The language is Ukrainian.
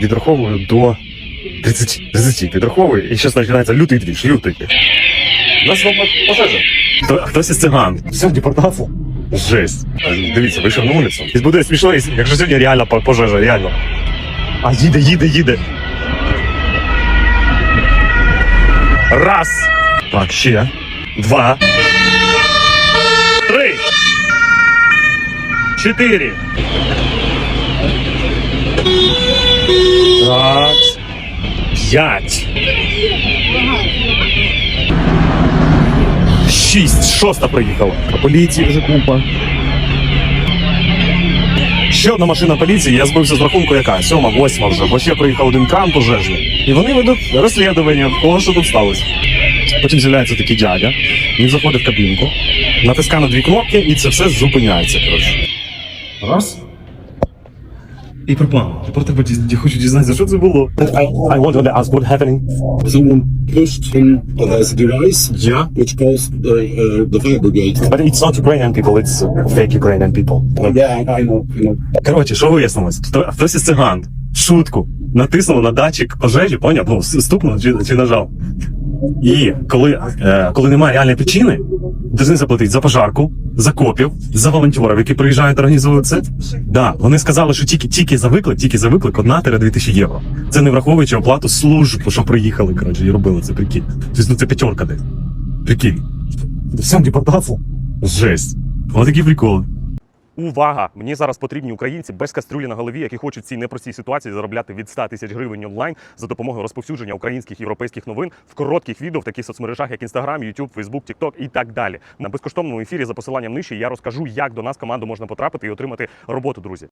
Відраховую до 30. 30 відраховую, і зараз починається лютий двіж, лютий. У нас вам пожежа. Хто, хтось із циган. Все, депортація. Жесть. Дивіться, вийшов на вулицю. І буде смішно, якщо сьогодні реально пожежа, реально. А їде, їде, їде. Раз. Так, ще. Два. Три. Чотири. Так. П'ять. Шість. Шоста приїхала. Поліції вже купа. Ще одна машина поліції, я збився з рахунку яка? Сьома, восьма вже, бо ще приїхав один кран пожежний. І вони ведуть розслідування, кого що тут сталося. Потім з'являється такий дядя, він заходить в кабінку, натискає на дві кнопки, і це все зупиняється. Коротше. Раз. І пропав. Тепер тебе ді- хочу дізнатися, що це було. I, I want to ask what happening. Someone pushed him on his device, Yeah. which caused the, uh, the fire brigade. But it's not Ukrainian people, it's fake Ukrainian people. Yeah, I know, I know. Коротше, що вияснилось? Хто- Хтось із циган шутку натиснув на датчик пожежі, поняв? Ну, с- стукнув чи, чи нажав. І коли, е, коли немає реальної причини, повинні заплатити за пожарку, за копів, за волонтерів, які приїжджають організовують це. Да, вони сказали, що тільки, тільки за виклик, тільки за виклик 1-2 тисячі євро. Це не враховуючи оплату служб, що приїхали, коротше, і робили це, прикинь. Тобто, ну це п'ятерка десь. Прикинь. Вся депортацію. Жесть. Ось такі приколи. Увага! Мені зараз потрібні українці без кастрюлі на голові, які хочуть в цій непростій ситуації заробляти від 100 тисяч гривень онлайн за допомогою розповсюдження українських європейських новин в коротких відео в таких соцмережах, як Instagram, YouTube, Facebook, TikTok і так далі. На безкоштовному ефірі за посиланням нижче я розкажу, як до нас команду можна потрапити і отримати роботу, друзі.